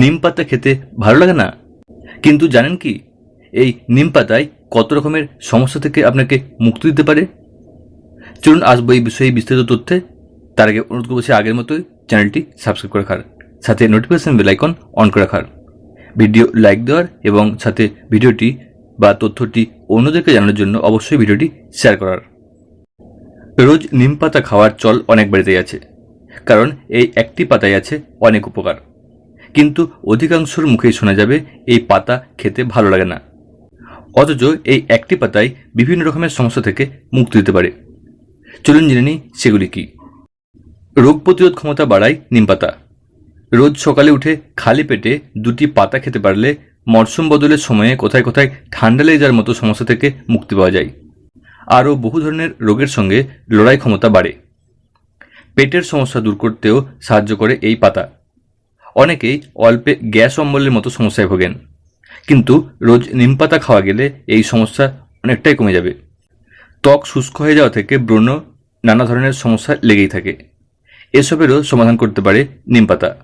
নিম পাতা খেতে ভালো লাগে না? কিন্তু জানেন কি, এই নিম পাতায় কত রকমের সমস্যা থেকে আপনাকে মুক্তি দিতে পারে? চলুন আসব এই বিষয়ে বিস্তারিত তথ্যে, তার আগে অনুরোধ করছি আগের মতোই চ্যানেলটি সাবস্ক্রাইব করে রাখার, সাথে নোটিফিকেশন বেল আইকন অন করে রাখার। ভিডিও লাইক দেওয়ার এবং সাথে ভিডিওটি বা তথ্যটি অন্যদেরকে জানানোর জন্য অবশ্যই ভিডিওটি শেয়ার করার। রোজ নিম পাতা খাওয়ার চল অনেক বেড়েতে আছে, কারণ এই একটি পাতায় আছে অনেক উপকার। কিন্তু অধিকাংশর মুখেই শোনা যাবে, এই পাতা খেতে ভালো লাগে না। অথচ এই একটি পাতায় বিভিন্ন রকমের সমস্যা থেকে মুক্তি দিতে পারে। চলুন জেনে নিই সেগুলি কি। রোগ প্রতিরোধ ক্ষমতা বাড়ায় নিম পাতা। রোজ সকালে উঠে খালি পেটে দুটি পাতা খেতে পারলে মরশুম বদলের সময়ে কোথায় কোথায় ঠান্ডা লেগে যাওয়ার মতো সমস্যা থেকে মুক্তি পাওয়া যায়। আরও বহু ধরনের রোগের সঙ্গে লড়াই ক্ষমতা বাড়ে। পেটের সমস্যা দূর করতেও সাহায্য করে এই পাতা। অনেকেই অল্পে গ্যাস অম্বলের মতো সমস্যায় ভোগেন। কিন্তু রোজ নিম পাতা খাওয়া গেলে এই সমস্যা অনেকটাই কমে যাবে। ত্বক শুষ্ক হয়ে যাওয়া থেকে ব্রণ নানা ধরনের সমস্যা লেগেই থাকে। এসবেরও সমাধান করতে পারে নিম পাতা।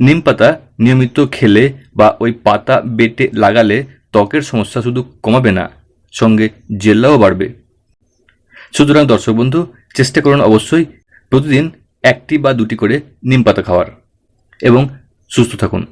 নিম পাতা নিয়মিত খেলে বা ওই পাতা বেটে লাগালে ত্বকের সমস্যা শুধু কমাবে না, সঙ্গে জেল্লাও বাড়বে। সুতরাং দর্শক বন্ধু, চেষ্টা করুন অবশ্যই প্রতিদিন একটি বা দুটি করে নিম পাতা খাওয়ার। এবং সুস্থ থাকুন।